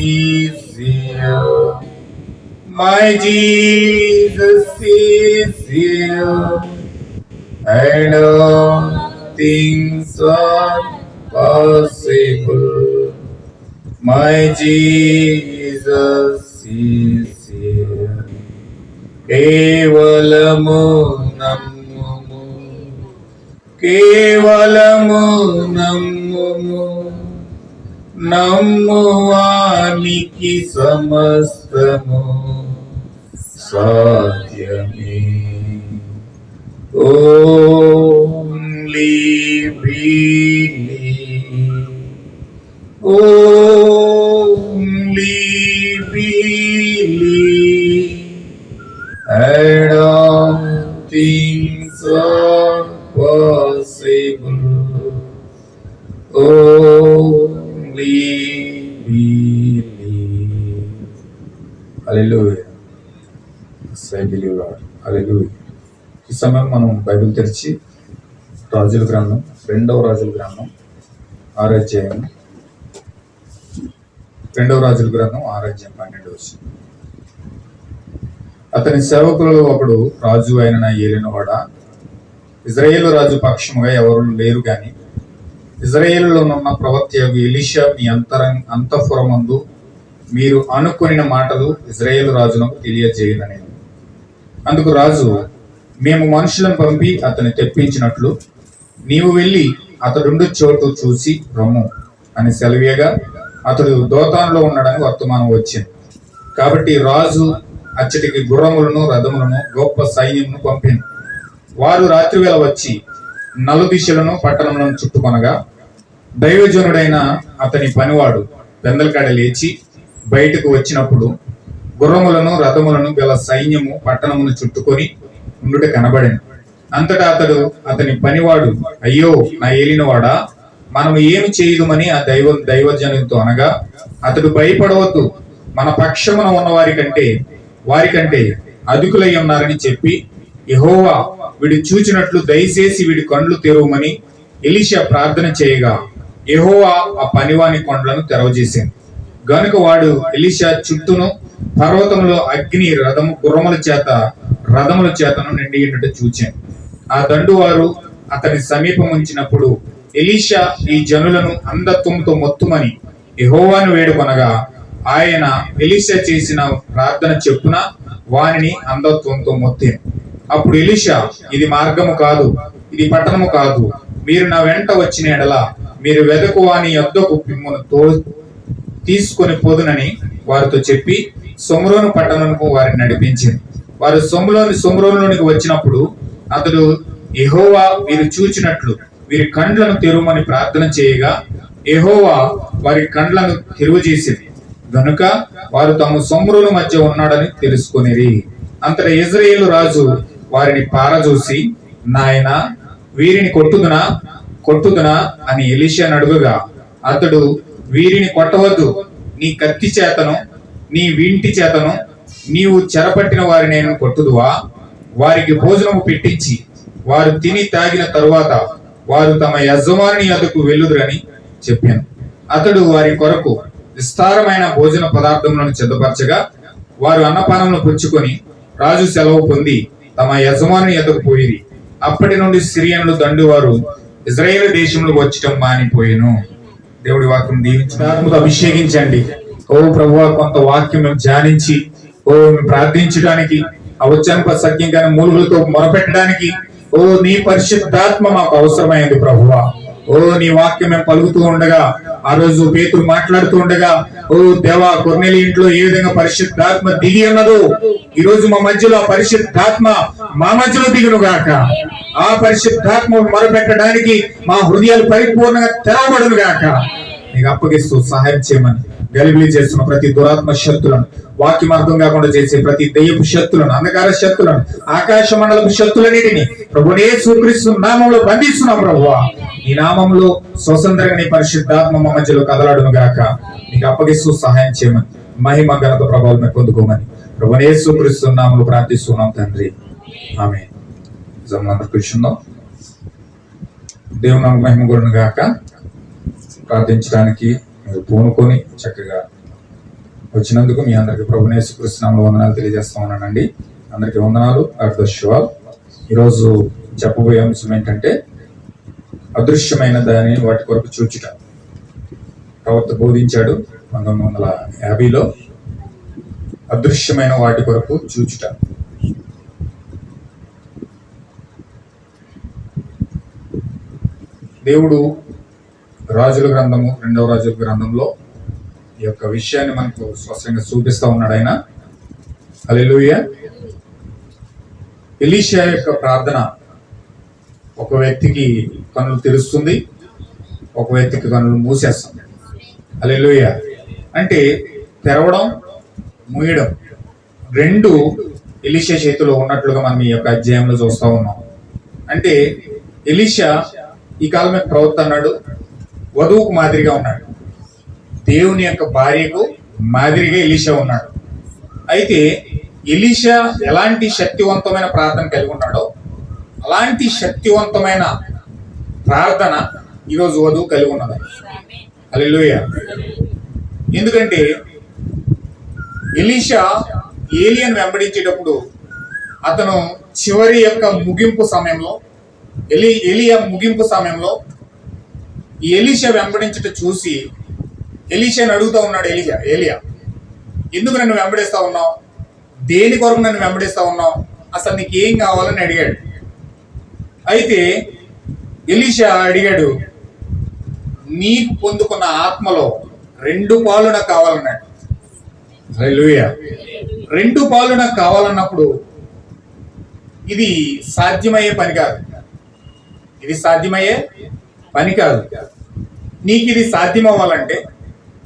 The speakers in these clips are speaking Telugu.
Jesus is here. My Jesus is here. And all things are possible. My Jesus is here. కేవలము నమ్ముము కేవలము నమ్ముము నమ్మువానికి సమస్తము సాధ్యమే only believe. Only believe, and all things are possible. Only ఈ సమయం మనం బైబిల్ తెరిచి రాజుల గ్రంథం రెండవ రాజుల గ్రంథం ఆరాధ్యాయం రెండవ రాజుల గ్రంథం ఆరో పన్నెండు వచ్చి అతని సేవకులు ఒకడు రాజు అయిన ఏలినవాడ? ఇజ్రాయేల్ రాజు పక్షముగా ఎవరు లేరు గాని ఇజ్రాయేలులోనున్న ప్రవక్త ఎలిషా మీ అంతరం అంతఃపురమందు మీరు అనుకొనిన మాటలు ఇజ్రాయేల్ రాజునకు తెలియజేయనని అందుకు రాజు మేము మనుషులను పంపి అతన్ని తెప్పించినట్లు నీవు వెళ్ళి అతడుండు చోటు చూసి రమ్ము అని సెలవేగా అతడు దోతాన్లో ఉండడానికి వర్తమానం వచ్చింది. కాబట్టి రాజు అచ్చటికి గుర్రములను రథములను గొప్ప సైన్యమును పంపింది వారు రాత్రివేళ వచ్చి నలుదిశలను పట్టణములను చుట్టుకొనగా దైవజనుడైన అతని పనివాడు పెందలకాడ లేచి బయటకు వచ్చినప్పుడు గుర్రములను రథములను గల సైన్యము పట్టణమును చుట్టుకొని ఉండుట కనబడింది అంతటా అతడు అతని పనివాడు అయ్యో నా ఏలినవాడా? మనము ఏమి చేయదుమని ఆ దైవ దైవజనుతో అనగా అతడు భయపడవద్దు. మన పక్షమున ఉన్న వారి కంటే వారి కంటే అధికులై ఉన్నారని చెప్పి యహోవా వీడు చూచినట్లు దయచేసి వీడి కండ్లు తెరవమని ఎలిషా ప్రార్థన చేయగా యహోవా ఆ పనివాని కొండలను తెరవజేసింది గనుక వాడు ఎలిషా చుట్టూను పర్వతంలో అగ్ని రథము గుర్రముల చేత రథముల చేతను నిండి చూచాను. ఆ దండు వారు అతని సమీపం ఉంచినప్పుడు ఎలీషా ఈ జనులను అందత్వంతో మొత్తుమని యెహోవాను వేడుకొనగా ఆయన ఎలీషా చేసిన ప్రార్థన చెప్పున వానిని అంధత్వంతో మొత్తే అప్పుడు ఎలీషా ఇది మార్గము కాదు ఇది పట్టణము కాదు మీరు నా వెంట వచ్చిన ఎడల మీరు వెదకు వాని యొద్దకు మిమ్మల్ని తో తీసుకొని పోదునని వారితో చెప్పి సొమ్రోను పట్టణంకు వారిని నడిపించింది. వారు సొమ్ములోని సొమ్రోనులోనికి వచ్చినప్పుడు అతడు ఎహోవా వీరు చూచినట్లు వీరి కండ్లను తెరువమని ప్రార్థన చేయగా ఎహోవా వారి కండ్లను తెరువజేసింది. గనుక వారు తమ సొమ్రోల మధ్య ఉన్నాడని తెలుసుకునేది అంతట ఇజ్రాయేల్ రాజు వారిని పారజూసి నాయన వీరిని కొట్టుదునా? కొట్టుదునా? అని ఎలిషా అడుగుగా అతడు వీరిని కొట్టవద్దు. నీ కత్తి చేతను నీ వింటి చేతను నీవు చెరపట్టిన వారిని నేను కొట్టుదువా? వారికి భోజనము పెట్టించి వారు తిని తాగిన తరువాత వారు తమ యజమాని అతకు వెళ్ళుదురని చెప్పాను. అతడు వారి కొరకు విస్తారమైన భోజన పదార్థములను సిద్ధపరచగా వారు అన్నపానమును పుచ్చుకొని రాజు సెలవు పొంది తమ యజమాని ఎదుకు పోయిరి. అప్పటి నుండి సిరియన్లు దండువారు ఇజ్రాయేల్ దేశంలో వచ్చటం మానిపోయాను. దేవుడి వాక్యం దీవించిన అభిషేకించండి. ఓ ప్రభు కొంత వాక్యం మేము ధ్యానించి ఓ మేము ప్రార్థించడానికి ఆ సఖ్యంగా మూలుగులతో మొరపెట్టడానికి ఓ నీ పరిశుద్ధాత్మ మాకు అవసరమైంది ప్రభువా. ఓ నీ వాక్యం మేము పలుకుతూ ఉండగా ఆ రోజు పేతురు మాట్లాడుతూ ఉండగా ఓ దేవా కొర్నెలి ఇంట్లో ఏ విధంగా పరిశుద్ధాత్మ దిగి ఉన్నదో ఈ రోజు మా మధ్యలో ఆ పరిశుద్ధాత్మ మా మధ్యలో దిగును గాక. ఆ పరిశుద్ధాత్మ మొరపెట్టడానికి మా హృదయాలు పరిపూర్ణంగా తెరవబడును గాక. నీకు అప్పగిస్తూ సహాయం చేయమని. గలిబిలి చేస్తున్న ప్రతి దురాత్మ శక్తులను వాక్యం అర్థం కాకుండా చేసే ప్రతి దయ్యపు శక్తులను అంధకార శక్తులను ఆకాశ మండలపు శక్తులన్నిటిని ప్రభునే సూకరిస్తున్న నామంలో బంధిస్తున్నాం ప్రభు. ఈ నామంలో స్వతంత్రంగా నీ పరిశుద్ధాత్మ మధ్యలో కదలాడును గాక. నీకు అప్పగిస్తూ సహాయం చేయమని మహిమ ఘనత ప్రభావం పొందుకోమని ప్రభునే సూకరిస్తున్న నామంలో ప్రార్థిస్తున్నాం తండ్రి. ఆమె కూర్చుందాం. దేవుని మహిమ గురును గాక. ప్రార్థించడానికి మీరు పూనుకొని చక్కగా వచ్చినందుకు మీ అందరికి ప్రభునేశ్వర కృష్ణంలో వందనాలు తెలియజేస్తా ఉన్నానండి. అందరికి వందనాలు. అర్ధశివాల్ ఈరోజు చెప్పబోయే అంశం ఏంటంటే అదృశ్యమైన దాని వాటి కొరకు చూచుట. ప్రవర్త బోధించాడు పంతొమ్మిది వందల యాభైలో అదృశ్యమైన వాటి కొరకు చూచుట. దేవుడు రాజుల గ్రంథము రెండవ రాజుల గ్రంథంలో ఈ యొక్క విషయాన్ని మనకు స్పష్టంగా చూపిస్తా ఉన్నాడు ఆయన. హల్లెలూయా. ఎలీషియా యొక్క ప్రార్థన ఒక వ్యక్తికి కనులు తెరుస్తుంది ఒక వ్యక్తికి కనులు మూసేస్తుంది. హల్లెలూయా. అంటే తెరవడం మూయడం రెండు ఎలీషా చేతిలో ఉన్నట్లుగా మనం ఈ యొక్క అధ్యాయంలో చూస్తూ ఉన్నాం. అంటే ఎలీషా ఈ కాలమే యొక్క ప్రవక్త అన్నాడు వధువుకు మాదిరిగా ఉన్నాడు. దేవుని యొక్క భార్యకు మాదిరిగా ఎలీషా ఉన్నాడు. అయితే ఎలీషా ఎలాంటి శక్తివంతమైన ప్రార్థన కలిగి ఉన్నాడో అలాంటి శక్తివంతమైన ప్రార్థన ఈరోజు వధువు కలిగి ఉన్నది. అల్లెలుయ ఎందుకంటే ఎలీషా ఏలియన్ వెంబడించేటప్పుడు అతను చివరి యొక్క ముగింపు సమయంలో ఎలి ఎలియా ముగింపు సమయంలో ఈ ఎలీషా వెంబడించట చూసి ఎలీషాని అడుగుతా ఉన్నాడు ఎలియా ఏలియా ఎందుకు నన్ను వెంబడిస్తా ఉన్నావు? దేని కొరకు నన్ను వెంబడిస్తా ఉన్నావు? అసలు నీకు ఏం కావాలని అడిగాడు. అయితే ఎలీషా అడిగాడు నీకు పొందుకున్న ఆత్మలో రెండు పాలు నాకు కావాలన్నాడు. రెండు పాలు నాకు కావాలన్నప్పుడు ఇది సాధ్యమయ్యే పని కాదు. ఇది సాధ్యమయ్యే పని కాదు నీకు ఇది సాధ్యం అవ్వాలంటే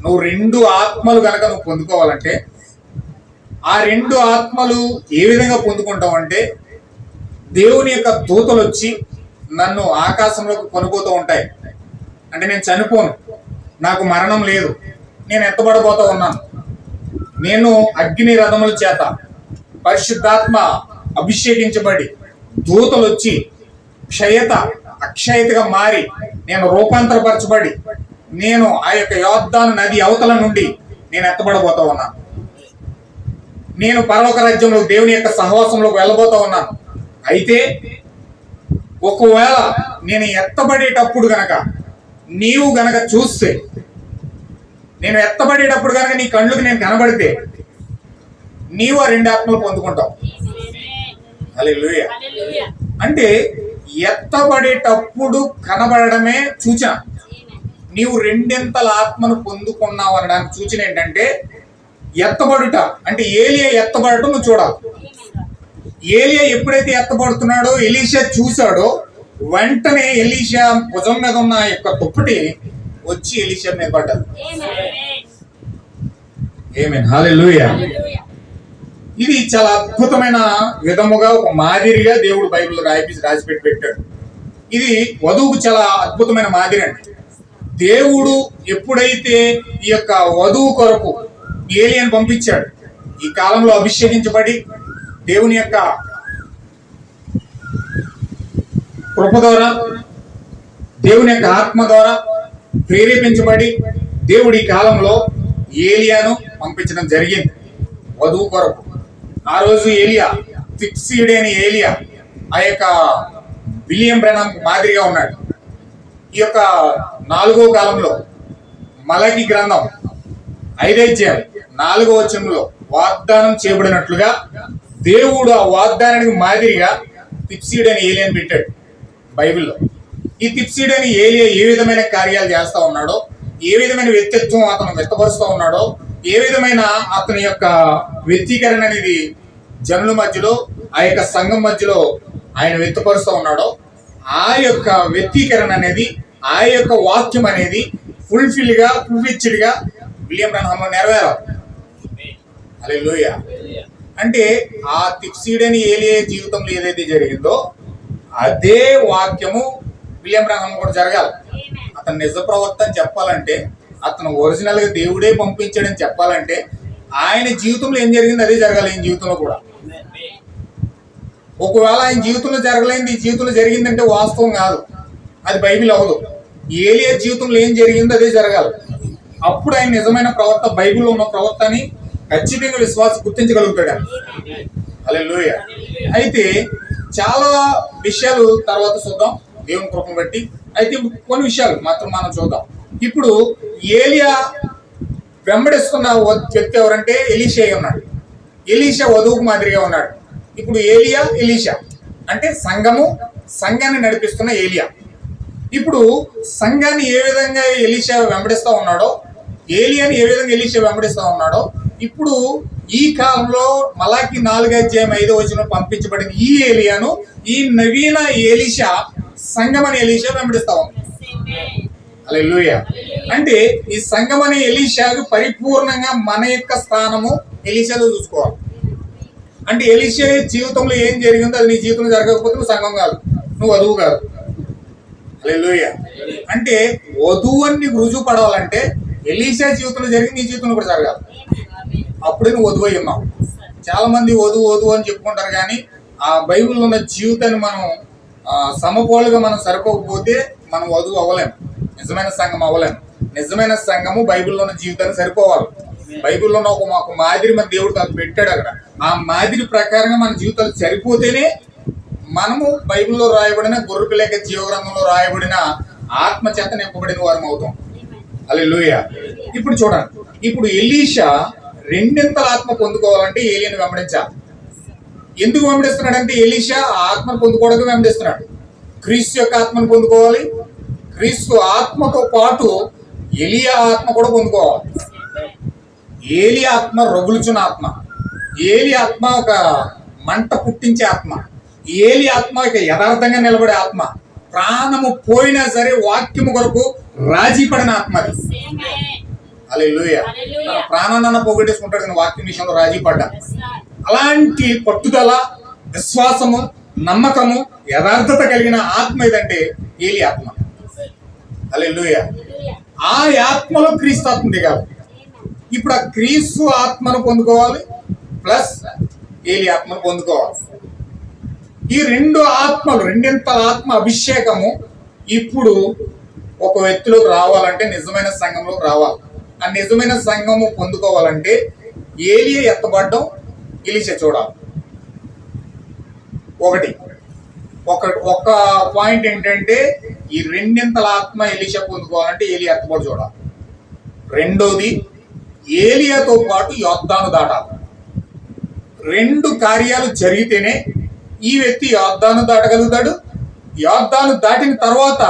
నువ్వు రెండు ఆత్మలు కనుక నువ్వు పొందుకోవాలంటే ఆ రెండు ఆత్మలు ఏ విధంగా పొందుకుంటావు అంటే దేవుని యొక్క దూతలు వచ్చి నన్ను ఆకాశంలోకి కొనుపోతూ ఉంటాయి. అంటే నేను చనిపోను. నాకు మరణం లేదు. నేను ఎత్తబడబోతూ ఉన్నాను? నేను అగ్ని రథముల చేత పరిశుద్ధాత్మ అభిషేకించబడి దూతలు వచ్చి క్షయత అక్షయతగా మారి నేను రూపాంతరపరచబడి నేను ఆ యొక్క యోద్ధాను నది అవతల నుండి నేను ఎత్తబడబోతా ఉన్నాను. నేను పరలోక రాజ్యంలో దేవుని యొక్క సహవాసంలోకి వెళ్ళబోతా ఉన్నాను. అయితే ఒకవేళ నేను ఎత్తబడేటప్పుడు గనక నీవు గనక చూస్తే నేను ఎత్తబడేటప్పుడు గనక నీ కళ్ళుకి నేను కనబడితే నీవు ఆ రెండు ఆత్మలు పొందుకుంటావు. హల్లెలూయా. అంటే ఎత్తబడేటప్పుడు కనబడడమే సూచన. నీవు రెండింతల ఆత్మను పొందుకున్నావు అనడానికి సూచన ఏంటంటే ఎత్తబడుట. అంటే ఏలియా ఎత్తబడటం నువ్వు చూడాలి. ఏలియా ఎప్పుడైతే ఎత్తబడుతున్నాడో ఎలీషా చూశాడో వెంటనే ఎలీషా భుజం మీద ఉన్న యొక్క దుప్పటి వచ్చి ఎలీషా మీద పడ్డది. ఏమేన్ హాలెలూయా ఇది చాలా అద్భుతమైన విధముగా ఒక మాదిరిగా దేవుడు బైబిల్ రాయిపించి రాసిపెట్టి పెట్టాడు ఇది వధువుకు చాలా అద్భుతమైన మాదిరి అండి. దేవుడు ఎప్పుడైతే ఈ యొక్క వధువు కొరకు ఏలియన్ పంపించాడు ఈ కాలంలో అభిషేకించబడి దేవుని యొక్క కృప ద్వారా దేవుని యొక్క ఆత్మ ద్వారా ప్రేరేపించబడి దేవుడి కాలంలో ఏలియాను పంపించడం జరిగింది. వధువు కొరకు. ఆ రోజు ఏలియా ఫిక్సీడ్ అని ఏలియా ఆ యొక్క విలియం బ్రెనం మాదిరిగా ఉన్నాడు. ఈ యొక్క నాలుగో కాలంలో మలకి గ్రంథం ఐదైత్యం నాలుగో వచనంలో వాగ్దానం చేయబడినట్లుగా దేవుడు ఆ వాగ్దానానికి మాదిరిగా తిప్సీడ్ అని ఏలియన్ పెట్టాడు బైబిల్లో. ఈ తిప్సీడ్ అని ఏలియా ఏ విధమైన కార్యాలు చేస్తూ ఉన్నాడో ఏ విధమైన వ్యక్తిత్వం అతను వ్యక్తపరుస్తూ ఉన్నాడో ఏ విధమైన అతని యొక్క వ్యక్తీకరణ అనేది జనుల మధ్యలో ఆ యొక్క సంఘం మధ్యలో ఆయన వ్యక్తపరుస్తూ ఉన్నాడో ఆ యొక్క వ్యక్తీకరణ అనేది ఆ యొక్క వాక్యం అనేది ఫుల్ఫిల్గా ఫుల్ఫిచ్డ్గా విలియం బ్రహ్మంలో నెరవేరాలి. అలే అంటే ఆ తిప్సీడని ఏలియే జీవితంలో ఏదైతే జరిగిందో అదే వాక్యము విలియం బ్రహ్మం కూడా జరగాలి. అతను నిజ ప్రవర్తన చెప్పాలంటే అతను ఒరిజినల్గా దేవుడే పంపించాడని చెప్పాలంటే ఆయన జీవితంలో ఏం జరిగింది? అదే జరగాలి ఆయన జీవితంలో కూడా. ఒకవేళ ఆయన జీవితంలో జరగలేంది ఈ జీవితంలో జరిగిందంటే వాస్తవం కాదు. అది బైబిల్ అవ్వదు. ఏలియా జీవితంలో ఏం జరిగిందో అదే జరగాలి. అప్పుడు ఆయన నిజమైన ప్రవర్త బైబిల్లో ఉన్న ప్రవక్త అని ఖచ్చితంగా విశ్వాసం గుర్తించగలుగుతాడు అలే అయితే చాలా విషయాలు తర్వాత చూద్దాం. దేవుని కృపను బట్టి. అయితే కొన్ని విషయాలు మాత్రం మనం చూద్దాం. ఇప్పుడు ఏలియా వెంబడిస్తున్న వ్యక్తి ఎవరంటే ఎలీషా ఉన్నాడు. ఎలీషా వధువుకు మాదిరిగా ఉన్నాడు. ఇప్పుడు ఏలియా ఎలీషా అంటే సంఘము సంఘాన్ని నడిపిస్తున్న ఏలియా. ఇప్పుడు సంఘాన్ని ఏ విధంగా ఎలీషా వెంబడిస్తూ ఉన్నాడో ఏలియాని ఏ విధంగా ఎలీషా వెంబడిస్తా ఉన్నాడో ఇప్పుడు ఈ కాలంలో మలాకి నాలుగు అధ్యాయం ఐదో వచ్చిన పంపించబడిన ఈ ఏలియాను ఈ నవీన ఎలీషా సంఘం అని ఎలీషా వెంబడిస్తా ఉంది. అలెలుయ అంటే ఈ సంఘం అనే ఎలీషాకు పరిపూర్ణంగా మన యొక్క స్థానము ఎలీషాలో చూసుకోవాలి. అంటే ఎలీషా జీవితంలో ఏం జరిగిందో అది నీ జీవితంలో జరగకపోతే నువ్వు సంఘం కాదు. నువ్వు వధువు కాదు. హల్లెలూయా. అంటే వధువు అని నీకు రుజువు పడవాలంటే ఎలీషా జీవితంలో జరిగింది నీ జీవితంలో కూడా జరగాలి. అప్పుడే నువ్వు వధువు అయి ఉన్నావు. చాలా మంది వధువు వధువు అని చెప్పుకుంటారు కానీ ఆ బైబిల్లో ఉన్న జీవితాన్ని మనం సమపోలుగా మనం సరిపోకపోతే మనం వధువు అవ్వలేం. నిజమైన సంఘం అవ్వలేము. నిజమైన సంఘము బైబిల్లో ఉన్న జీవితాన్ని సరిపోవాలి. బైబిల్లో ఉన్న ఒక మాకు మాదిరి మన దేవుడు అది పెట్టాడు అక్కడ. ఆ మాదిరి ప్రకారంగా మన జీవితాలు సరిపోతేనే మనము బైబిల్లో రాయబడిన గొర్రెపిల్ల లేక జీవగ్రంథంలో రాయబడిన ఆత్మ చేత నింపబడిన వారం అవుతాం. లూయ ఇప్పుడు చూడండి. ఇప్పుడు ఎలీషా రెండింతల ఆత్మ పొందుకోవాలంటే ఏలియని వెంబడించాలి. ఎందుకు వెంబడిస్తున్నాడంటే ఎలీషా ఆత్మను పొందుకోవడానికి వెంబడిస్తున్నాడు. క్రీస్తు యొక్క ఆత్మను పొందుకోవాలి. క్రీస్తు ఆత్మతో పాటు ఎలియా ఆత్మ కూడా పొందుకోవాలి. ఏలి ఆత్మ రగులుచున్న ఆత్మ. ఏలి ఆత్మ ఒక మంట పుట్టించే ఆత్మ. ఏలి ఆత్మ ఒక యథార్థంగా నిలబడే ఆత్మ. ప్రాణము పోయినా సరే వాక్యము కొరకు రాజీ పడిన ఆత్మ అది. అలే హల్లెలూయా. ప్రాణాన్న పోగొట్టేసుకుంటాడు కానీ వాక్యం విషయంలో రాజీ పడ్డా. అలాంటి పట్టుదల విశ్వాసము నమ్మకము యథార్థత కలిగిన ఆత్మ ఏదంటే ఏలి ఆత్మ. అలే ఆ ఆత్మలో క్రీస్తు ఆత్మ దిగాలి ఇప్పుడు ఆ క్రీస్తు ఆత్మను పొందుకోవాలి ప్లస్ ఏలి ఆత్మను పొందుకోవాలి. ఈ రెండు ఆత్మలు రెండింతల ఆత్మ అభిషేకము ఇప్పుడు ఒక వ్యక్తిలోకి రావాలంటే నిజమైన సంఘంలోకి రావాలి. ఆ నిజమైన సంఘము పొందుకోవాలంటే ఏలియా ఎత్తబడ్డం ఎలిషా చూడాలి. ఒకటి ఒక ఒక పాయింట్ ఏంటంటే ఈ రెండింతల ఆత్మ ఎలిష పొందుకోవాలంటే ఏలియా ఎత్తబడి చూడాలి. రెండోది ఏలియాతో పాటు యోద్ధాను దాటాలి. రెండు కార్యాలు జరిగితేనే ఈ వ్యక్తి యోద్ధాను దాటగలుగుతాడు. యోద్ధాను దాటిన తర్వాత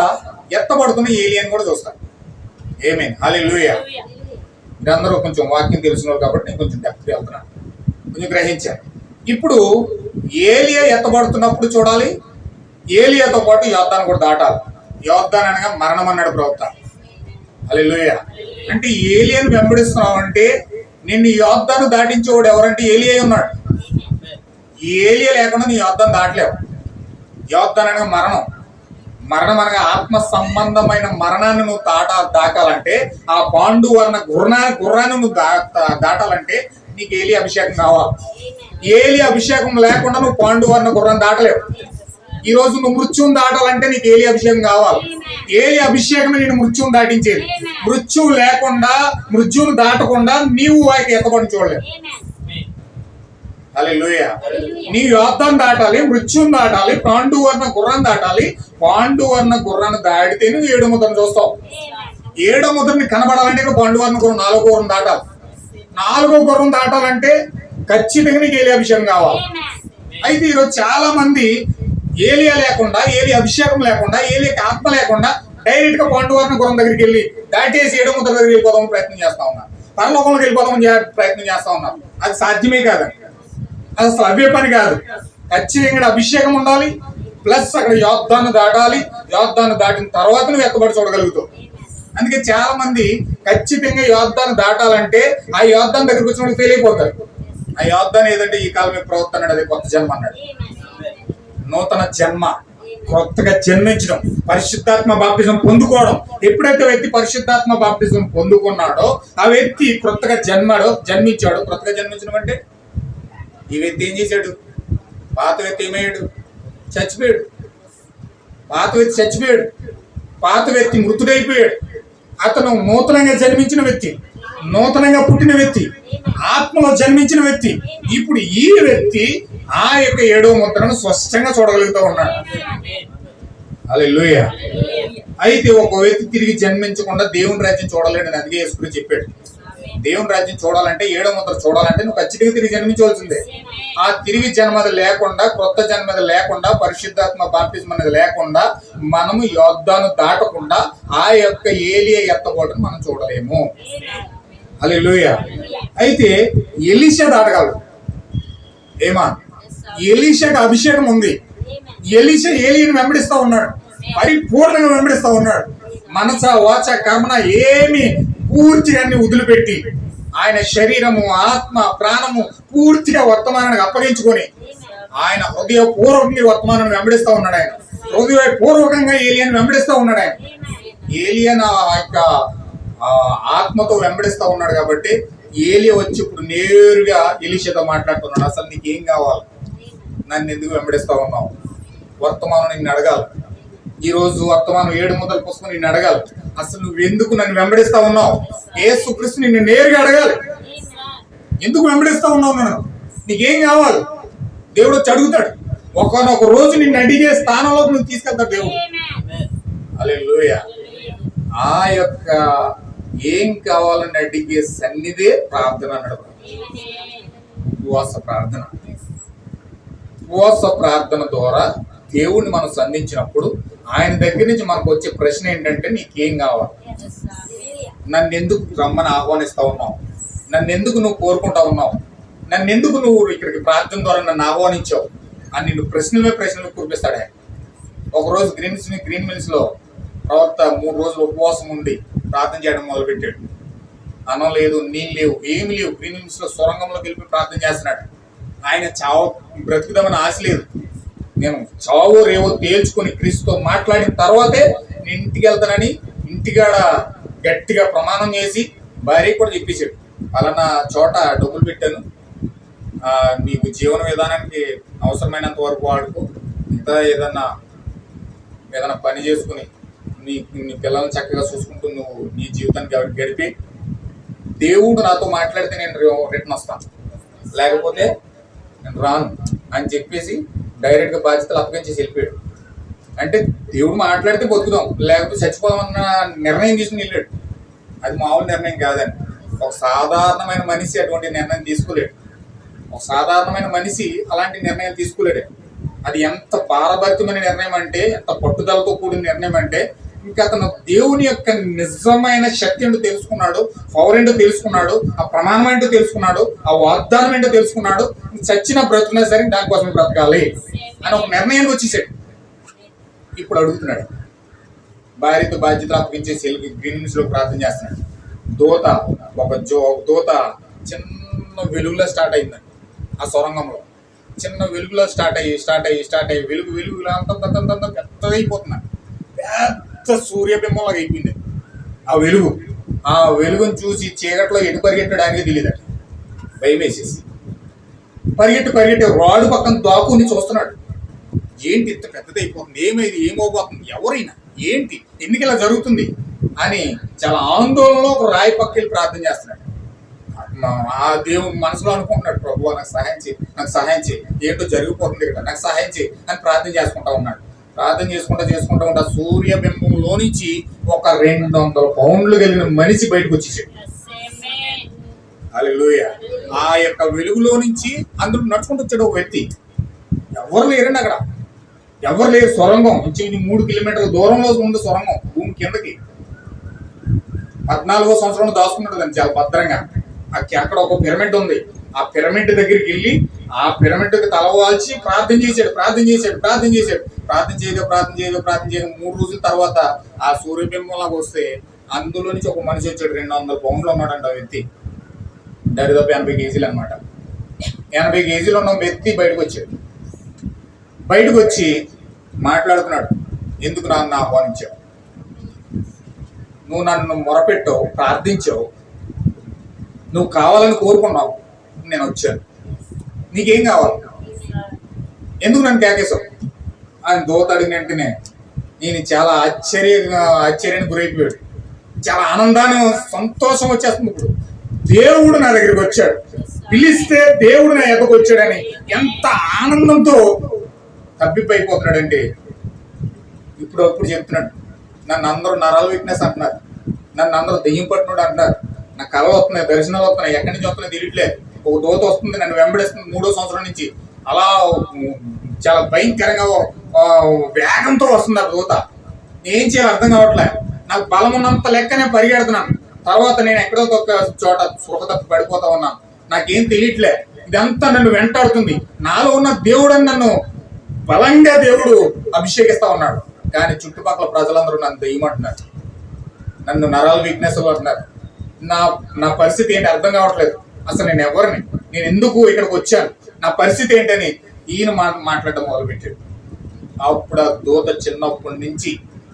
ఎత్తబడుతున్న ఏలియన్ కూడా చూస్తాడు. ఏమేన్ లూయ మీరందరూ కొంచెం వాక్యం తెలిసిన కాబట్టి నేను కొంచెం డెప్త్ వెళ్తున్నాను. కొంచెం గ్రహించాను. ఇప్పుడు ఏలియా ఎత్తబడుతున్నప్పుడు చూడాలి. ఏలియాతో పాటు యోద్ధాన్ని కూడా దాటాలి. యోద్ధాన్ అనగా మరణం అన్నాడు ప్రవక్త. అల్లెలుయ అంటే ఏలియన్ వెంబడిస్తున్నావు అంటే నిన్ను యోద్ధాను దాటించేవాడు ఎవరంటే ఏలియా ఉన్నాడు. ఈ ఏలియా లేకుండా నీ యోద్ధాన్ని దాటలేవు. యోద్ధాన్ అనగా మరణం. మరణం అనగా ఆత్మ సంబంధమైన మరణాన్ని నువ్వు దాటా దాకాలంటే ఆ పాండు అన్న గుర్రా గుర్రాన్ని నువ్వు దా దాటాలంటే నీకు ఏలి అభిషేకం కావాలి. ఏలి అభిషేకం లేకుండా నువ్వు పాండు అన్న గుర్రం దాటలేవు. ఈ రోజు నువ్వు మృత్యువుని దాటాలంటే నీకు ఏలి అభిషేకం కావాలి. ఏలి అభిషేకం నేను మృత్యువుని దాటించేది. మృత్యువు లేకుండా మృత్యువుని దాటకుండా నీవు వారికి ఎత్తబడి చూడలేవు హల్లెలూయా. నీ యోద్ధాన్ని దాటాలి మృత్యుని దాటాలి పాండువర్ణ గుర్రాన్ని దాటాలి. పాండువర్ణ గుర్రాన్ని దాటితే నువ్వు ఏడు ముద్రను చూస్తావు. ఏడో ముద్రని కనబడాలంటే ఇక్కడ పాండువర్ణ గుర్రం నాలుగో గుర్రం దాటాలి. నాలుగో గుర్రం దాటాలంటే ఖచ్చితంగా నీకు ఏలి అభిషేకం కావాలి. అయితే ఈరోజు చాలా మంది ఏలియా లేకుండా ఏలి అభిషేకం లేకుండా ఏలి ఆత్మ లేకుండా డైరెక్ట్గా పాండువారిని గురం దగ్గరికి వెళ్ళి దాటేసి ఏడు ముద్ర దగ్గరికి వెళ్ళిపోదామని ప్రయత్నం చేస్తా ఉన్నారు. పరలోకంలోకి వెళ్ళిపోదామని ప్రయత్నం చేస్తా ఉన్నారు. అది సాధ్యమే కాదు. అది అసలు అవే పని కాదు. ఖచ్చితంగా అభిషేకం ఉండాలి. ప్లస్ అక్కడ యోద్ధాన్ని దాటాలి. యోద్ధాన్ని దాటిన తర్వాత నువ్వు ఎక్కబడి చూడగలుగుతావు. అందుకే చాలా మంది ఖచ్చితంగా యోద్ధాన్ని దాటాలంటే ఆ యోద్ధాన్ని దగ్గరికి వచ్చినప్పుడు ఫెయిల్ అయిపోతారు. ఆ యోద్ధాన్ని ఏదంటే ఈ కాలం ప్రవర్తన అన్నాడు అది కొత్త జన్మ అన్నాడు. నూతన జన్మ కొత్తగా జన్మించడం పరిశుద్ధాత్మ బాప్తిజం పొందుకోవడం. ఎప్పుడైతే వ్యక్తి పరిశుద్ధాత్మ బాప్తిజం పొందుకున్నాడో ఆ వ్యక్తి కొత్తగా జన్మాడో జన్మించాడు కొత్తగా జన్మించడం అంటే ఈ వ్యక్తి ఏం చేశాడు? పాత వ్యక్తి ఏమయ్యాడు? చచ్చిపోయాడు. పాత వ్యక్తి చచ్చిపోయాడు. పాత వ్యక్తి మృతుడైపోయాడు. అతను నూతనంగా జన్మించిన వ్యక్తి నూతనంగా పుట్టిన వ్యక్తి ఆత్మలో జన్మించిన వ్యక్తి. ఇప్పుడు ఈ వ్యక్తి ఆ యొక్క ఏడో ముద్రను స్పష్టంగా చూడగలుగుతూ ఉన్నాడు. అలా అయితే ఒక వ్యక్తి తిరిగి జన్మించకుండా దేవుని రాజ్యం చూడలేడని అందుకే యేసుకుడు చెప్పాడు. దేవుని రాజ్యం చూడాలంటే ఏడో ముద్ర చూడాలంటే నువ్వు ఖచ్చితంగా తిరిగి జన్మించవలసిందే. ఆ తిరిగి జన్మది లేకుండా క్రొత్త జన్మది లేకుండా పరిశుద్ధాత్మ బాప్తిజం అనేది లేకుండా మనము యోద్ధాను దాటకుండా ఆ యొక్క ఏలియా ఎత్తబోటను మనం చూడలేము. అలెలుయ అయితే ఎలీషా దాటగలడు. ఏమా? ఎలీషాకి అభిషేకం ఉంది. ఎలీష ఏలియని వెంబడిస్తా ఉన్నాడు. పరిపూర్ణంగా వెంబడిస్తూ ఉన్నాడు. మనస వాచ కమన ఏమి పూర్తిగా అన్ని వదిలిపెట్టి ఆయన శరీరము ఆత్మ ప్రాణము పూర్తిగా వర్తమానానికి అప్పగించుకొని ఆయన హృదయపూర్వకంగా ఈ వర్తమానాన్ని వెంబడిస్తూ ఉన్నాడు ఆయన. హృదయ పూర్వకంగా ఏలియన్ వెంబడిస్తూ ఉన్నాడు ఆయన. ఏలియన్ ఆ యొక్క ఆత్మతో వెంబడిస్తూ ఉన్నాడు కాబట్టి ఏలియ వచ్చి ఇప్పుడు నేరుగా ఎలిషతో మాట్లాడుతున్నాడు. అసలు నీకు ఏం కావాలి? నన్ను ఎందుకు వెంబడిస్తా ఉన్నావు? వర్తమానం నిన్ను అడగాలి. ఈరోజు వర్తమానం ఏడు ముద్దల పుస్తకం నిన్ను అడగాలి. అసలు నువ్వు ఎందుకు నన్ను వెంబడిస్తా ఉన్నావు? ఏ సుకృష్ణ నిన్ను నేరుగా అడగాలి. ఎందుకు వెంబడిస్తా ఉన్నావు నన్ను? నీకేం కావాలి? దేవుడు వచ్చి అడుగుతాడు. ఒకనొక రోజు నిన్ను అడిగే స్థానంలోకి నువ్వు తీసుకెళ్తాడు దేవుడు. అలే ఆ యొక్క ఏం కావాలని అడిగే సన్నిధే ప్రార్థన అన్నాడు ఉపవాస ప్రార్థన. ఉపవాస ప్రార్థన ద్వారా దేవుణ్ణి మనం సంధించినప్పుడు ఆయన దగ్గర నుంచి మనకు వచ్చే ప్రశ్న ఏంటంటే నీకేం కావాలి? నన్ను ఎందుకు రమ్మని ఆహ్వానిస్తా ఉన్నావు? నన్ను ఎందుకు నువ్వు కోరుకుంటా ఉన్నావు? నన్ను ఎందుకు నువ్వు ఇక్కడికి ప్రార్థన ద్వారా నన్ను ఆహ్వానించావు? అని నిన్ను ప్రశ్నలే ప్రశ్నలు కురిపిస్తాడు. ఆయన ఒకరోజు గ్రీన్స్ గ్రీన్ మిల్స్లో మూడు రోజులు ఉపవాసం ఉండి ప్రార్థన చేయడం మొదలుపెట్టాడు. అన్నం లేదు నీళ్ళు లేవు ఏమి లేవు. గ్రీన్ మిల్స్లో సొరంగంలోకి వెళ్ళి ప్రార్థన చేస్తున్నాడు. ఆయన చావ బ్రతుకుదామని ఆశ లేదు. నేను చావో రేవో తేల్చుకొని క్రీస్తుతో మాట్లాడిన తర్వాతే నేను ఇంటికి వెళ్తానని ఇంటికాడ గట్టిగా ప్రమాణం చేసి భార్య కూడా చెప్పేశాడు. పలానా చోట డబ్బులు పెట్టాను. ఆ, నీకు జీవన విధానానికి అవసరమైనంత వరకు వాడుకో. ఇంకా ఏదన్నా ఏదైనా పని చేసుకుని నీ నీ పిల్లల్ని చక్కగా చూసుకుంటూ నువ్వు నీ జీవితాన్ని గడిపి దేవుడు నాతో మాట్లాడితే నేను రిటర్న్ వస్తాను. లేకపోతే నేను రాను అని చెప్పేసి డైరెక్ట్గా బాధ్యతలు అప్పగించేసి వెళ్ళిపోయాడు. అంటే దేవుడు మాట్లాడితే బతుకుదాం లేకపోతే చచ్చిపోదామన్న నిర్ణయం తీసుకుని వెళ్ళాడు. అది మామూలు నిర్ణయం కాదండి ఒక సాధారణమైన మనిషి అటువంటి నిర్ణయం తీసుకోలేడు. ఒక సాధారణమైన మనిషి అలాంటి నిర్ణయాలు తీసుకోలేడు. అది ఎంత పారభరితమైన నిర్ణయం అంటే ఎంత పట్టుదలతో కూడిన నిర్ణయం అంటే ఇంకా అతను దేవుని యొక్క నిజమైన శక్తి ఏంటో తెలుసుకున్నాడు పవర్ ఏంటో తెలుసుకున్నాడు ఆ ప్రమాణం ఏంటో తెలుసుకున్నాడు ఆ వాగ్దానం ఏంటో తెలుసుకున్నాడు. చచ్చిన బ్రతుకున్నా సరే దానికోసం బ్రతకాలి అని ఒక నిర్ణయానికి వచ్చేసాడు. ఇప్పుడు అడుగుతున్నాడు. భార్యతో బాధ్యతలు అప్పగించేసి గ్రీన్స్లో ప్రార్థన చేస్తున్నాడు. దోత ఒక జో దోత చిన్న వెలుగులో స్టార్ట్ అయిందండి ఆ సొరంగంలో చిన్న వెలుగులో స్టార్ట్ అయ్యి స్టార్ట్ అయ్యి స్టార్ట్ అయ్యి వెలుగు వెలుగులో అంత అంత పెద్దదైపోతున్నాడు పెద్ద సూర్యబింబంలాగా అయిపోయింది. ఆ వెలుగు ఆ వెలుగును చూసి చీకట్లో ఎటు పరిగెట్టడానికి తెలియదట భయం వేసేసి. పరిగెట్టి పరిగెట్టి రాడు పక్కన దాక్కుని చూస్తున్నాడు. ఏంటి ఇంత పెద్దదైపోతుంది? ఏమైంది? ఏమవబోతుంది ఎవరైనా? ఏంటి? ఎందుకు ఇలా జరుగుతుంది? అని చాలా ఆందోళనలో ఒక రాయి పక్కకి ప్రార్థన చేస్తున్నాడు. ఆ దేవుడు మనసులో అనుకుంటున్నాడు ప్రభు నాకు సహాయం చేయి నాకు సహాయం చేయి. ఏంటో జరిగిపోతుంది ఇక్కడ నాకు సహాయం చేయి అని ప్రార్థన చేసుకుంటా ఉన్నాడు. ప్రార్థన చేసుకుంటా చేసుకుంటా ఉంటా. సూర్యబింబంలో నుంచి ఒక రెండు వందల పౌండ్లు కలిగిన మనిషి బయటకు వచ్చేసాడు. హల్లెలూయా ఆ యొక్క వెలుగులో నుంచి అందులో నడుచుకుంటూ వచ్చాడు ఒక వ్యక్తి. ఎవరు లేరండి అక్కడ? ఎవరు లేరు? సొరంగం. ఇంచుమించు మూడు కిలోమీటర్ల దూరంలో ఉంది సొరంగం భూమి కిందకి. పద్నాలుగో సంవత్సరంలో దాచుకున్నాడు దాన్ని చాలా భద్రంగా. అక్కడ ఒక పిరమిడ్ ఉంది. ఆ పిరమిడ్ దగ్గరికి వెళ్ళి ఆ పిరమిడ్కి తలవాల్చి ప్రార్థన చేశాడు ప్రార్థన చేశాడు ప్రార్థన చేశాడు. ప్రార్థన చేయగా ప్రార్థన చేయగా ప్రార్థన చేయగా మూడు రోజుల తర్వాత ఆ సూర్యబింబంలాగా వస్తే అందులో నుంచి ఒక మనిషి వచ్చాడు రెండు వందల పౌండ్లు ఉన్నాడంట ఆ వ్యక్తి. దరిదాపు ఎనభై కేజీలు అనమాట ఎనభై కేజీలు ఉన్న వ్యక్తి బయటకు వచ్చాడు. బయటకు వచ్చి మాట్లాడుతున్నాడు. ఎందుకు నన్ను ఆహ్వానించావు? నువ్వు నన్ను మొరపెట్టావు ప్రార్థించావు. నువ్వు కావాలని కోరుకున్నావు. నేను వచ్చాను. నీకేం కావాలి? ఎందుకు నన్ను కేకేశావు ఆయన దోత అడిగిన వెంటనే నేను చాలా ఆశ్చర్యంగా ఆశ్చర్యానికి గురైపోయాడు. చాలా ఆనందాన్ని సంతోషం వచ్చేస్తుంది ఇప్పుడు. దేవుడు నా దగ్గరికి వచ్చాడు. పిలిస్తే దేవుడు నా ఎద్దకు వచ్చాడని ఎంత ఆనందంతో తప్పిపోయిపోతున్నాడంటే ఇప్పుడు అప్పుడు చెప్తున్నాడు. నన్ను అందరూ నరాల వీక్నెస్ అంటున్నారు. నన్ను అందరూ దెయ్యం పట్టినాడు అంటున్నారు. నా కళ వస్తున్నాయి దర్శనాలు వస్తున్నాయి ఎక్కడి నుంచి వస్తున్నాయి తెలియట్లేదు. ఒక దోత వస్తుంది నన్ను వెంబడిస్తుంది మూడో సంవత్సరం నుంచి. అలా చాలా భయంకరంగా వేగంతో వస్తుంది ఆ దోత. ఏం చేయాలి అర్థం కావట్లే. నాకు బలం ఉన్నంత లెక్క నేను పరిగెడుతున్నాను. తర్వాత నేను ఎక్కడో ఒక చోట సుఖ తప్పి పడిపోతా ఉన్నాను నాకేం తెలియట్లే. ఇదంతా నన్ను వెంటాడుతుంది. నాలో ఉన్న దేవుడని నన్ను బలంగా దేవుడు అభిషేకిస్తా ఉన్నాడు. కానీ చుట్టుపక్కల ప్రజలందరూ నన్ను దెయ్యమంటున్నారు. నన్ను నరాల వీక్నెస్ అంటున్నారు. నా నా పరిస్థితి ఏంటి అర్థం కావట్లేదు. అసలు నేను ఎవరిని? నేను ఎందుకు ఇక్కడికి వచ్చాను? నా పరిస్థితి ఏంటని ఈయన మా మాట్లాడడం మొదలుపెట్టాడు. అప్పుడు ఆ దూత చిన్నప్పటి నుంచి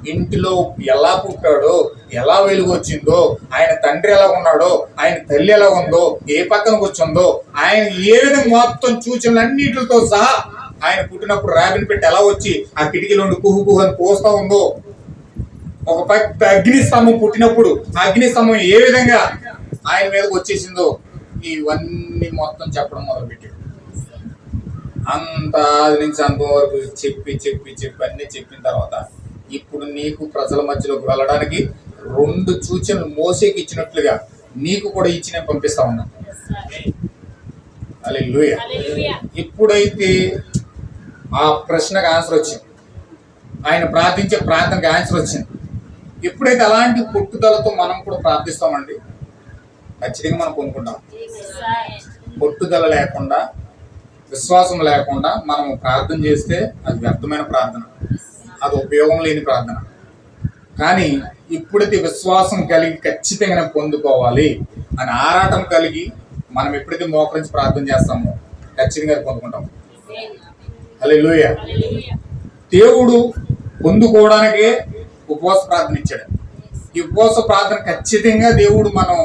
ఇంటిలో ఎలా పుట్టాడో ఎలా వెలుగు వచ్చిందో ఆయన తండ్రి ఎలా ఉన్నాడో ఆయన తల్లి ఎలా ఉందో ఏ పక్కన కూర్చుందో ఆయన ఏ విధంగా మొత్తం సూచనలన్నిటితో సహా ఆయన పుట్టినప్పుడు రాబిన్ పెట్టి ఎలా వచ్చి ఆ కిటికీలో ఉండి కుహు కుహు అని పోస్తా ఉందో ఒక పెద్ద అగ్ని పుట్టినప్పుడు ఆ అగ్నిస్తంభం ఏ విధంగా ఆయన మీదకి వచ్చేసిందో ఇవన్నీ మొత్తం చెప్పడం మొదలుపెట్టాడు. అంత ఆది నుంచి అంతవరకు చెప్పి చెప్పి చెప్పి అన్ని చెప్పిన తర్వాత ఇప్పుడు నీకు ప్రజల మధ్యలోకి వెళ్ళడానికి రెండు సూచనలు మోసేకి ఇచ్చినట్లుగా నీకు కూడా ఇచ్చి నేను పంపిస్తా ఉన్నా. అలే ఇప్పుడైతే ఆ ప్రశ్నకు ఆన్సర్ వచ్చింది. ఆయన ప్రార్థించే ప్రార్థనకి ఆన్సర్ వచ్చింది. ఎప్పుడైతే అలాంటి పట్టుదలతో మనం కూడా ప్రార్థిస్తామండి. ఖచ్చితంగా మనం పొందుకుంటాం. పట్టుదల లేకుండా విశ్వాసం లేకుండా మనం ప్రార్థన చేస్తే అది వ్యర్థమైన ప్రార్థన. అది ఉపయోగం లేని ప్రార్థన. కానీ ఇప్పుడైతే విశ్వాసం కలిగి ఖచ్చితంగా పొందుకోవాలి అని ఆరాటం కలిగి మనం ఎప్పుడైతే మోకరించి ప్రార్థన చేస్తామో ఖచ్చితంగా అది పొందుకుంటాం. హల్లెలూయా. దేవుడు పొందుకోవడానికే ఉపవాస ప్రార్థన ఇచ్చాడు. ఈ ఉపవాస ప్రార్థన ఖచ్చితంగా దేవుడు మనం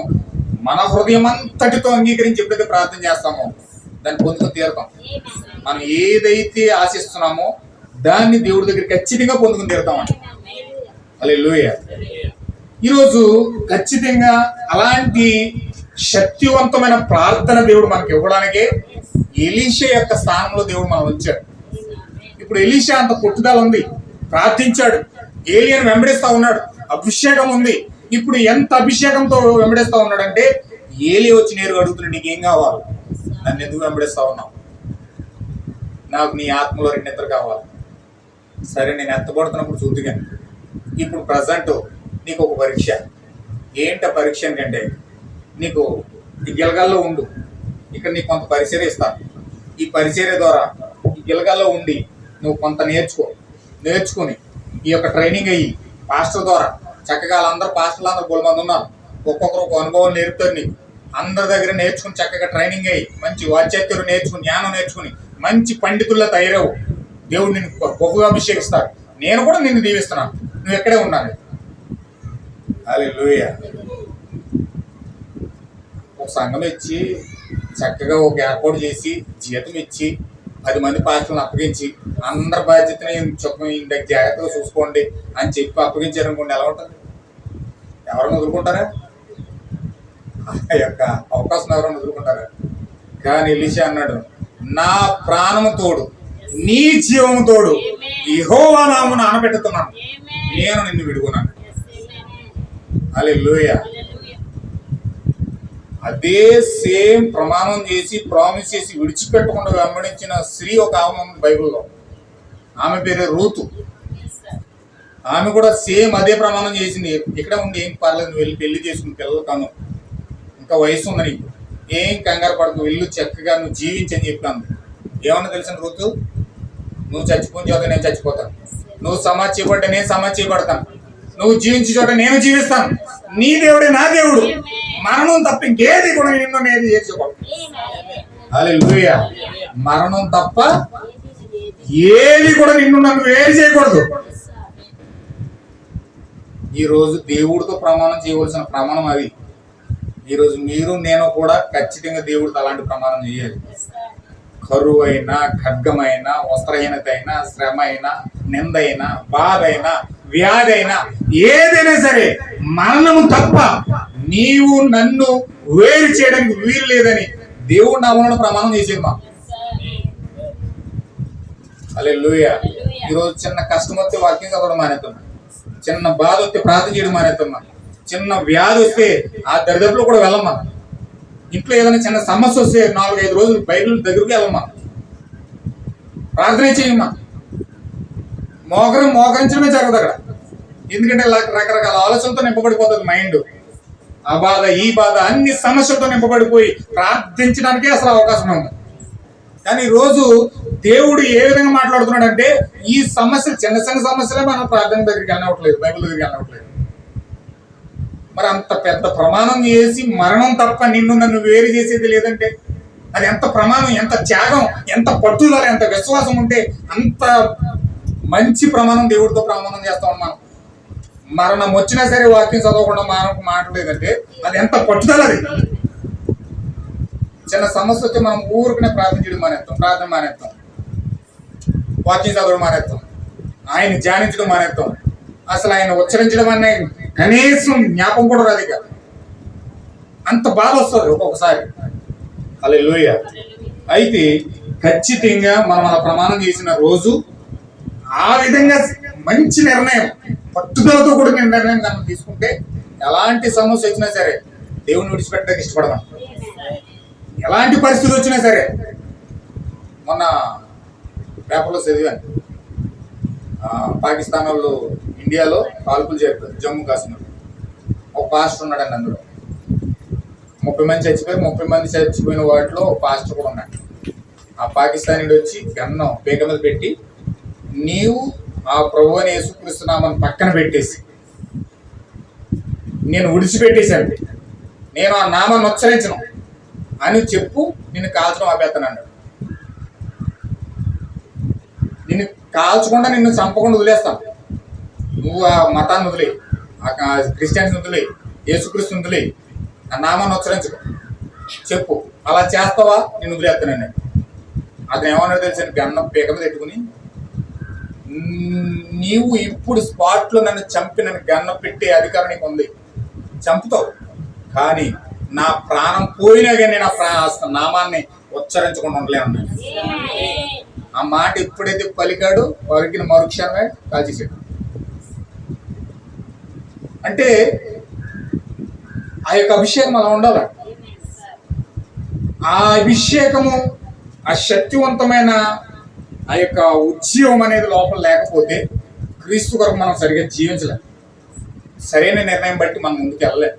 మన హృదయం అంతటితో అంగీకరించి ఎప్పుడైతే ప్రార్థన చేస్తామో దాన్ని పొందుకొని తీరుతాం. మనం ఏదైతే ఆశిస్తున్నామో దాన్ని దేవుడి దగ్గర ఖచ్చితంగా పొందుకొని తీరుతామండి. అలే ఈరోజు ఖచ్చితంగా అలాంటి శక్తివంతమైన ప్రార్థన దేవుడు మనకి ఇవ్వడానికే ఎలీష యొక్క స్థానంలో దేవుడు మనం ఉంచాడు. ఇప్పుడు ఎలీషా అంత పుట్టుదల ఉంది. ప్రార్థించాడు. ఏలియన్ వెంబడిస్తా ఉన్నాడు. అభిషేకం ఉంది. ఇప్పుడు ఎంత అభిషేకంతో వెంబడేస్తా ఉన్నాడంటే ఏలి వచ్చి నేరుగా అడుగుతున్నాడు నీకేం కావాలి? నన్ను ఎందుకు వెంబడిస్తా ఉన్నావు? నాకు నీ ఆత్మలో రెండు నిద్ర కావాలి. సరే నేను ఎత్తబడుతున్నప్పుడు చూద్దుగా. ఇప్పుడు ప్రజెంట్ నీకు ఒక పరీక్ష. ఏంట పరీక్ష ఏంటంటే నీకు గిలగాల్లో ఉండు. ఇక్కడ నీకు కొంత పరిచర్య ఇస్తాను ఈ పరిచర్య ద్వారా ఈ గిలగాల్లో ఉండి నువ్వు కొంత నేర్చుకో. నేర్చుకొని ఈ యొక్క ట్రైనింగ్ అయ్యి పాస్టర్ ద్వారా చక్కగా వాళ్ళందరూ పాస్టర్లు అందరూ బోల్ మంది ఉన్నారు. ఒక్కొక్కరు ఒక అనుభవం నేర్పుతారు నీకు. అందరి దగ్గర నేర్చుకుని చక్కగా ట్రైనింగ్ అయ్యి మంచి వాచ్యత్తులు నేర్చుకుని జ్ఞానం నేర్చుకుని మంచి పండితుల్లో తయారవు. దేవుడు నిన్ను బహుగా అభిషేకిస్తాడు. నేను కూడా నిన్ను దీవిస్తున్నాను. నువ్వు ఎక్కడే ఉన్నాను అది ఒక సంఘం ఇచ్చి చక్కగా ఒక ఏర్పాటు చేసి జీతం ఇచ్చి పది మంది పాస్టర్లను అప్పగించి అందరి బాధ్యతని ఇంత జాగ్రత్తగా చూసుకోండి అని చెప్పి అప్పగించారు అనుకోండి ఎలా ఉంటుంది? ఎవరైనా వదులుకుంటారా? ఆ యొక్క అవకాశం ఎవరైనా వదులుకుంటారా? కానీ ఎలిషా అన్నాడు నా ప్రాణము తోడు నీ జీవము తోడు ఇహోవా నామను ఆనబెట్టుతున్నాను. నేను నిన్ను విడుకున్నాను అలే అదే సేమ్ ప్రమాణం చేసి ప్రామిస్ చేసి విడిచిపెట్టకుండా వెంబడించిన స్త్రీ ఒక ఆమె ఉంది బైబిల్లో. ఆమె పేరే రూతు. ఆమె కూడా సేమ్ అదే ప్రమాణం చేసింది. ఇక్కడ ఉండి ఏం పర్లేదు నువ్వు వెళ్ళి పెళ్ళి చేసుకుని పిల్లలు కాను. ఇంకా వయసు ఉంది నీకు. ఏం కంగారు పడకు వెళ్ళు చక్కగా నువ్వు జీవించని చెప్పాను ఏమన్నా తెలిసిన రూతు? నువ్వు చచ్చిపోయిన చోట నేను చచ్చిపోతాను. నువ్వు సమాజ్ చేయబడ్డా నేను సమాజ్ చేయబడతాను. నువ్వు జీవించి చోట నేను జీవిస్తాను. నీ దేవుడే నా దేవుడు. మరణం తప్ప ఇంకేది కూడా నిన్ను నేను చేసుకోకూడదు మరణం తప్ప ఏది కూడా నిన్ను నన్ను వేరు చేయకూడదు. ఈ రోజు దేవుడితో ప్రమాణం చేయవలసిన ప్రమాణం అది. ఈరోజు మీరు నేను కూడా ఖచ్చితంగా దేవుడితో అలాంటి ప్రమాణం చేయాలి. కరువు అయినా ఖడ్గమైనా వస్త్రహీనత అయినా శ్రమ అయినా నింద అయినా బాధ అయినా వ్యాధి అయినా ఏదైనా సరే మరణము తప్ప నీవు నన్ను వేరు చేయడానికి వీలు లేదని దేవుడు నామలను ప్రమాణం చేసేది. మా అలే ఈరోజు చిన్న కష్టం వస్తే వాక్యం చదవడం మానేస్తున్నాం చిన్న బాధ వస్తే ప్రార్థన చేయడం మానేస్తున్నాం చిన్న వ్యాధి వస్తే ఆ దరిదాపులో కూడా వెళ్ళమ్మా. ఇంట్లో ఏదైనా చిన్న సమస్య వస్తే నాలుగైదు రోజులు బయట దగ్గరికి వెళ్ళమ్మా. ప్రార్థన చేయమ్మా. మోకరం మోకరించడమే జరగదు అక్కడ. ఎందుకంటే రకరకాల ఆలోచనలతో నింపబడిపోతుంది మైండ్ ఆ బాధ ఈ బాధ అన్ని సమస్యలతో నింపబడిపోయి ప్రార్థించడానికే అసలు అవకాశం ఉంది. కానీ ఈ రోజు దేవుడు ఏ విధంగా మాట్లాడుతున్నాడంటే ఈ సమస్యలు చిన్న చిన్న సమస్యలే మనం ప్రార్థన దగ్గరికి వెళ్ళవట్లేదు బైబిల్ దగ్గరికి వెళ్ళవట్లేదు మరి అంత పెద్ద ప్రమాణం చేసి మరణం తప్ప నిన్ను నన్ను వేరు చేసేది లేదంటే అది ఎంత ప్రమాణం ఎంత త్యాగం ఎంత పట్టుదల ఎంత విశ్వాసం ఉంటే అంత మంచి ప్రమాణం దేవుడితో ప్రమాణం చేస్తాం మనం. మరణం వచ్చినా సరే వాక్యం చదవకుండా మనకు మాట్లాడలేదంటే అది ఎంత పట్టుదల అది. చిన్న సమస్య వస్తే మనం ఊరికనే ప్రార్థన చేయడం మానేస్తాం ప్రార్థన మానేస్తాం. వాక్యం చదవడం మానేస్తాం. ఆయన ధ్యానించడం మానేస్తాం. అసలు ఆయన ఉచ్చరించడం అనే కనీసం జ్ఞాపం కూడా రాదు ఇక. అంత బాధ వస్తుంది ఒక్కొక్కసారి. అలా అయితే ఖచ్చితంగా మనం అలా ప్రమాణం చేసిన రోజు ఆ విధంగా మంచి నిర్ణయం పట్టుదలతో కూడిన నిర్ణయం మనం తీసుకుంటే ఎలాంటి సమస్య వచ్చినా సరే దేవుని విడిచిపెట్టడానికి ఇష్టపడదాం. ఎలాంటి పరిస్థితి వచ్చినా సరే మొన్న పేపర్లో చదివాను. పాకిస్తాన్ వాళ్ళు ఇండియాలో కాల్పులు చేస్తారు జమ్మూ కాశ్మీర్ ఒక పాస్టర్ ఉన్నాడండి అందులో. ముప్పై మంది చచ్చిపోయి ముప్పై మంది చచ్చిపోయిన వాటిలో ఒక పాస్టర్ కూడా ఉన్నాడు. ఆ పాకిస్తానీడు వచ్చి గన్నం పేక మీద పెట్టి నీవు ఆ ప్రభు అని యేసుక్రీస్తున్నామని పక్కన పెట్టేసి నేను విడిచిపెట్టేశాను. నేను ఆ నామాన్ని ఉచ్చరించను. అని చెప్పు నిన్ను కాల్చడం ఆపేస్తాను అన్నాడు. నిన్ను కాల్చకుండా నిన్ను చంపకుండా వదిలేస్తాను. నువ్వు ఆ మతాన్ని వదిలే ఆ క్రిస్టియన్స్ వదిలే యేసుక్రీస్తు వదిలే ఆ నామాన్ని ఉచ్చరించుకో. చెప్పు అలా చేస్తావా? నేను వదిలేస్తానండి అతను ఏమన్నాడు తెలిసి? గన్నం పీక మీద పెట్టుకుని నీవు ఇప్పుడు స్పాట్లో నన్ను చంపి నన్ను గన్న పెట్టే అధికారం నీకు ఉంది. చంపుతావు. కానీ నా ప్రాణం పోయినా కానీ నా ప్రా నామాన్ని ఉచ్చరించకుండా ఉండలే ఆ మాట ఎప్పుడైతే పలికాడు పలికిన మరుక్షణమే కాల్చేసాడు అంటే ఆ యొక్క అభిషేకం అలా ఉండాలి? ఆ అభిషేకము ఆ శక్తివంతమైన ఆ యొక్క ఉద్యోగం అనేది లోపల లేకపోతే క్రీస్తు కొరకు మనం సరిగ్గా జీవించలేం. సరైన నిర్ణయం బట్టి మనం ముందుకు వెళ్ళలేం.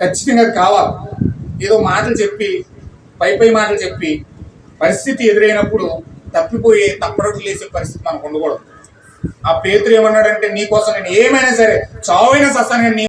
ఖచ్చితంగా కావాలి. ఏదో మాటలు చెప్పి పై పై మాటలు చెప్పి పరిస్థితి ఎదురైనప్పుడు తప్పిపోయే తప్పడట్లు లేసే పరిస్థితి మనకు ఉండకూడదు. ఆ పేతురు ఏమన్నాడంటే నీకోసం నేను ఏమైనా సరే చావైనా సస్తాను నీ